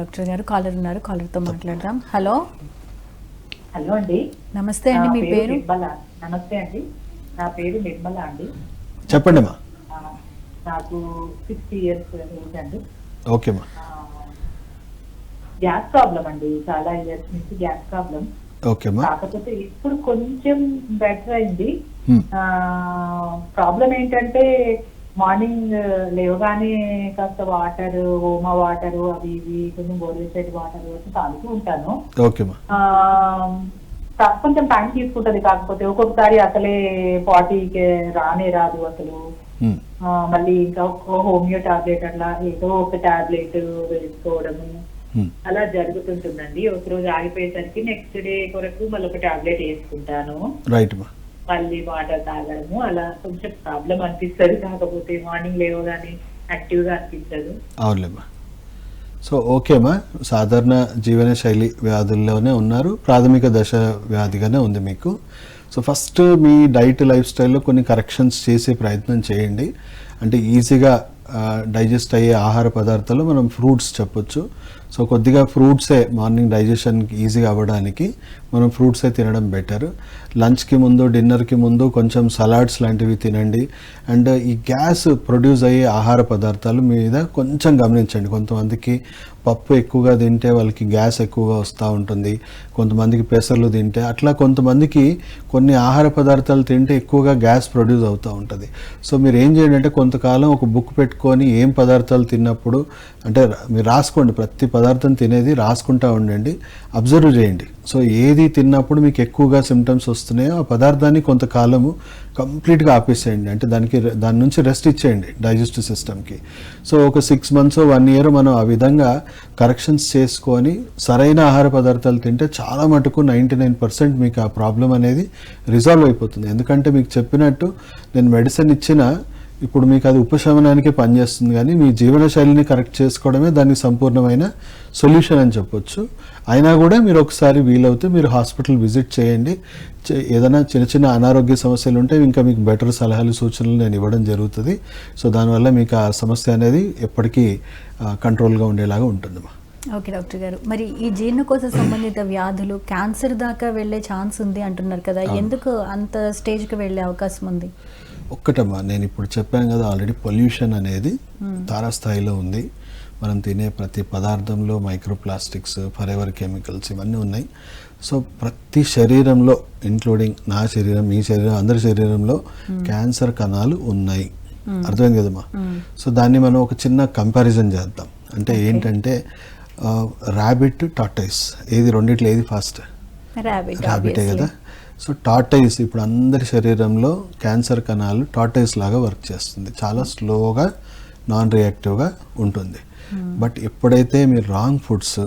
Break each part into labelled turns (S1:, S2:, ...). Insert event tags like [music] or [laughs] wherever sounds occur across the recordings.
S1: Doctor గారు. Caller ఉన్నారు. కాలర్తో మాట్లాడదాం. హలో.
S2: హలో అండి.
S1: నమస్తే అండి. మీ పేరు
S2: నిర్మల. నమస్తే అండి. నా పేరు నిర్మల అండి.
S3: చెప్పండి
S2: ఆ, నాకు సిక్స్టీ ఇయర్స్ ఏజ్ అండి.
S3: ఓకే అమ్మా
S2: గ్యాస్ ప్రాబ్లం అండి. చాలా ఇయర్స్ నుంచి గ్యాస్ ప్రాబ్లం. కాకపోతే ఇప్పుడు కొంచెం బెటర్ అయింది. ప్రాబ్లం ఏంటంటే మార్నింగ్ లేవగానే కాస్త వాటర్ ఓమ వాటర్ అవి ఇవి కొంచెం గోరువెచ్చటి వాటర్ తాగుతూ ఉంటాను. కొంచెం టైం తీసుకుంటది కాకపోతే ఒక్కొక్కసారి అసలే పార్టీకి రానే రాదు అసలు. మళ్ళీ ఇంకా ఒక హోమియో టాబ్లెట్ అట్లా ఏదో ఒక టాబ్లెట్ వేసుకోవడము. అలా జరుగుతుంటుందండి. ఒక రోజు ఆగిపోయేసరికి నెక్స్ట్ డే కొరకు మళ్ళీ ఒక టాబ్లెట్ వేసుకుంటాను.
S3: రైట్
S2: మళ్ళీ వాటర్ తాగడము అలా కొంచెం ప్రాబ్లం అనిపిస్తుంది. కాకపోతే మార్నింగ్ లేవగానే యాక్టివ్గా అనిపించదు.
S3: అవునులేమ్మా. సో ఓకే అమ్మా సాధారణ జీవన శైలి వ్యాధుల్లోనే ఉన్నారు. ప్రాథమిక దశ వ్యాధిగానే ఉంది మీకు. సో ఫస్ట్ మీ డైట్ లైఫ్ స్టైల్లో కొన్ని కరెక్షన్స్ చేసే ప్రయత్నం చేయండి. అంటే ఈజీగా డైజెస్ట్ అయ్యే ఆహార పదార్థాలు మనం ఫ్రూట్స్ చెప్పొచ్చు. సో కొద్దిగా ఫ్రూట్సే మార్నింగ్ డైజెషన్కి ఈజీగా అవ్వడానికి మనం ఫ్రూట్సే తినడం బెటర్. లంచ్కి ముందు డిన్నర్కి ముందు కొంచెం సలాడ్స్ లాంటివి తినండి. అండ్ ఈ గ్యాస్ ప్రొడ్యూస్ అయ్యే ఆహార పదార్థాలు మీద కొంచెం గమనించండి. కొంతమందికి పప్పు ఎక్కువగా తింటే వాళ్ళకి గ్యాస్ ఎక్కువగా వస్తూ ఉంటుంది. కొంతమందికి పెసర్లు తింటే అట్లా కొంతమందికి కొన్ని ఆహార పదార్థాలు తింటే ఎక్కువగా గ్యాస్ ప్రొడ్యూస్ అవుతూ ఉంటుంది. సో మీరు ఏం చేయండి అంటే కొంతకాలం ఒక బుక్ పెట్టుకొని ఏం పదార్థాలు తిన్నప్పుడు అంటే మీరు రాసుకోండి ప్రతి పదార్థం తినేది రాసుకుంటా ఉండండి అబ్జర్వ్ చేయండి. సో ఏది తిన్నప్పుడు మీకు ఎక్కువగా సిమ్టమ్స్ వస్తున్నాయో ఆ పదార్థాన్ని కొంతకాలము కంప్లీట్గా ఆపేసేయండి. అంటే దానికి దాని నుంచి రెస్ట్ ఇచ్చేయండి డైజెస్టివ్ సిస్టమ్కి. సో ఒక సిక్స్ మంత్స్ వన్ ఇయర్ మనం ఆ విధంగా కరెక్షన్స్ చేసుకొని సరైన ఆహార పదార్థాలు తింటే చాలా మటుకు నైంటీ నైన్ పర్సెంట్ మీకు ఆ ప్రాబ్లం అనేది రిజాల్వ్ అయిపోతుంది. ఎందుకంటే మీకు చెప్పినట్టు నేను మెడిసిన్ ఇచ్చిన ఇప్పుడు మీకు అది ఉపశమనానికి పనిచేస్తుంది కానీ మీ జీవన శైలిని కరెక్ట్ చేసుకోవడమే దానికి సంపూర్ణమైన సొల్యూషన్ అని చెప్పొచ్చు. అయినా కూడా మీరు ఒకసారి వీలవుతే మీరు హాస్పిటల్ విజిట్ చేయండి. ఏదైనా చిన్న చిన్న అనారోగ్య సమస్యలు ఉంటే ఇంకా మీకు బెటర్ సలహాలు సూచనలు నేను ఇవ్వడం జరుగుతుంది. సో దానివల్ల మీకు ఆ సమస్య అనేది ఎప్పటికీ కంట్రోల్గా ఉండేలాగా ఉంటుందమ్మా.
S1: ఓకే డాక్టర్ గారు. మరి ఈ జీర్ణకోశ సంబంధిత వ్యాధులు క్యాన్సర్ దాకా వెళ్ళే ఛాన్స్ ఉంది అంటున్నారు కదా. ఎందుకు అంత స్టేజ్కి వెళ్ళే అవకాశం ఉంది?
S3: ఒక్కటమ్మా నేను ఇప్పుడు చెప్పాను కదా ఆల్రెడీ పొల్యూషన్ అనేది తారాస్థాయిలో ఉంది. మనం తినే ప్రతి పదార్థంలో మైక్రో ప్లాస్టిక్స్ ఫరెవర్ కెమికల్స్ ఇవన్నీ ఉన్నాయి. సో ప్రతి శరీరంలో ఇంక్లూడింగ్ నా శరీరం మీ శరీరం అందరి శరీరంలో క్యాన్సర్ కణాలు ఉన్నాయి. అర్థమైంది కదమ్మా? సో దాన్ని మనం ఒక చిన్న కంపారిజన్ చేద్దాం. అంటే ఏంటంటే ర్యాబిట్ టాటైస్ ఏది రెండిట్లో ఏది ఫాస్ట్
S1: ర్యాబిట్
S3: కదా? సో టాటైస్ ఇప్పుడు అందరి శరీరంలో క్యాన్సర్ కణాలు టాటైస్ లాగా వర్క్ చేస్తుంది. చాలా స్లోగా నాన్ రియాక్టివ్గా ఉంటుంది బట్ ఎప్పుడైతే మీరు wrong foods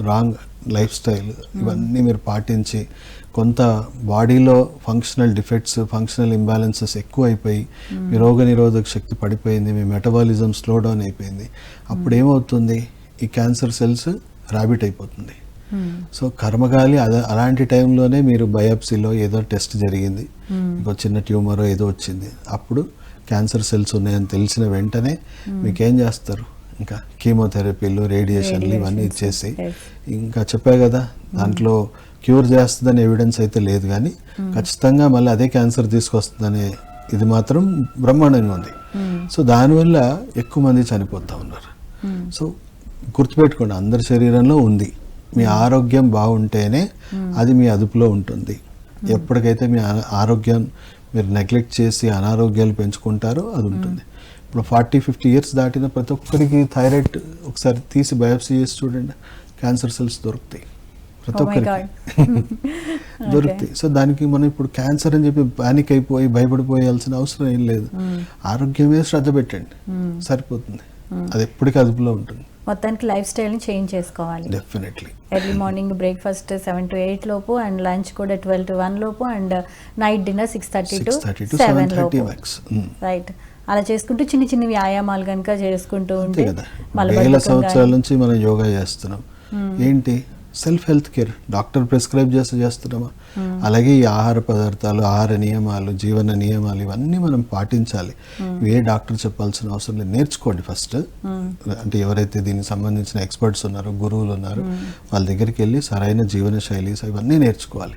S3: wrong life style ఇవన్నీ మీరు పాటించి కొంత బాడీలో ఫంక్షనల్ డిఫెక్ట్స్ ఫంక్షనల్ ఇంబ్యాలెన్సెస్ ఎక్కువ అయిపోయి మీ రోగ నిరోధక శక్తి పడిపోయింది మీ మెటబాలిజం స్లో డౌన్ అయిపోయింది అప్పుడు ఏమవుతుంది ఈ క్యాన్సర్ సెల్స్ ర్యాబిట్ అయిపోతుంది. సో కర్మగాలి అద అలాంటి టైంలోనే మీరు బయాప్సీలో ఏదో టెస్ట్ జరిగింది. ఇంకో చిన్న ట్యూమర్ ఏదో వచ్చింది. అప్పుడు క్యాన్సర్ సెల్స్ ఉన్నాయని తెలిసిన వెంటనే మీకేం చేస్తారు? ఇంకా కీమోథెరపీలు రేడియేషన్లు ఇవన్నీ ఇచ్చేసి. ఇంకా చెప్పా కదా దాంట్లో క్యూర్ చేస్తుందని ఎవిడెన్స్ అయితే లేదు కానీ ఖచ్చితంగా మళ్ళీ అదే క్యాన్సర్ తీసుకొస్తుందనే ఇది మాత్రం బ్రహ్మాండంగా ఉంది. సో దానివల్ల ఎక్కువ మంది చనిపోతూ ఉన్నారు. సో గుర్తుపెట్టుకోండి అందరి శరీరంలో ఉంది. మీ ఆరోగ్యం బాగుంటేనే అది మీ అదుపులో ఉంటుంది. ఎప్పటికైతే మీ ఆరోగ్యం మీరు నెగ్లెక్ట్ చేసి అనారోగ్యాలు పెంచుకుంటారో అది ఉంటుంది. ఇప్పుడు ఫార్టీ ఫిఫ్టీ ఇయర్స్ దాటిన ప్రతి ఒక్కరికి థైరాయిడ్ ఒకసారి తీసి బయాప్సీ చేసి చూడండి క్యాన్సర్ సెల్స్ దొరుకుతాయి. ప్రతి
S1: Oh
S3: ఒక్కరికి [laughs] దొరుకుతాయి. సో దానికి మనం ఇప్పుడు క్యాన్సర్ అని చెప్పి పానిక్ అయిపోయి భయపడిపోయాల్సిన అవసరం ఏం లేదు. ఆరోగ్యమే శ్రద్ధ పెట్టండి. సరిపోతుంది. అది ఎప్పటికీ అదుపులో ఉంటుంది.
S1: మొత్తానికి లైఫ్ స్టైల్ని చేంజ్ చేసుకోవాలి.
S3: Definitely
S1: early morning breakfast seven to eight లోపు అండ్ లంచ్ కూడా ట్వెల్వ్ టు వన్ లోపు and night dinner six thirty to seven లోపు. రైట్ అలా చేసుకుంటూ చిన్న చిన్న వ్యాయామాలు కనుక చేసుకుంటూ ఉంటే
S3: వేల
S1: మలబద్ధకం
S3: సంవత్సరాల నుంచి మనం యోగా చేస్తున్నాం. ఏంటి? Self health care doctor prescribe చేస్తే చేస్తున్నామా? అలాగే ఈ ఆహార పదార్థాలు ఆహార నియమాలు జీవన నియమాలు ఇవన్నీ మనం పాటించాలి. ఏ డాక్టర్ చెప్పాల్సిన అవసరం లేదు. నేర్చుకోండి ఫస్ట్. అంటే ఎవరైతే దీనికి సంబంధించిన ఎక్స్పర్ట్స్ ఉన్నారో గురువులు ఉన్నారో వాళ్ళ దగ్గరికి వెళ్ళి సరైన జీవన శైలి ఇవన్నీ నేర్చుకోవాలి.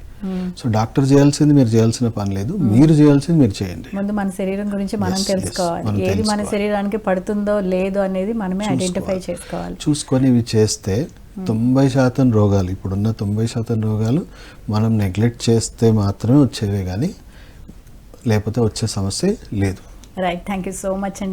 S3: సో డాక్టర్ చేయాల్సింది మీరు చేయాల్సిన పని లేదు. మీరు చేయాల్సింది మీరు చేయండి.
S1: ముందు మన శరీరం గురించి మనం. తెలుసుకోవాలి. ఏది మన. శరీరానికి పడుతుందో లేదో అనేది మనమే ఐడెంటిఫై. చేసుకోవాలి.
S3: చూసుకొని ఇవి చేస్తే తొంభై శాతం రోగాలు ఇప్పుడున్న తొంభై శాతం రోగాలు మనం నెగ్లెక్ట్ చేస్తే మాత్రమే వచ్చేవే కానీ లేకపోతే వచ్చే సమస్య లేదు.
S1: Right thank you so much అండి.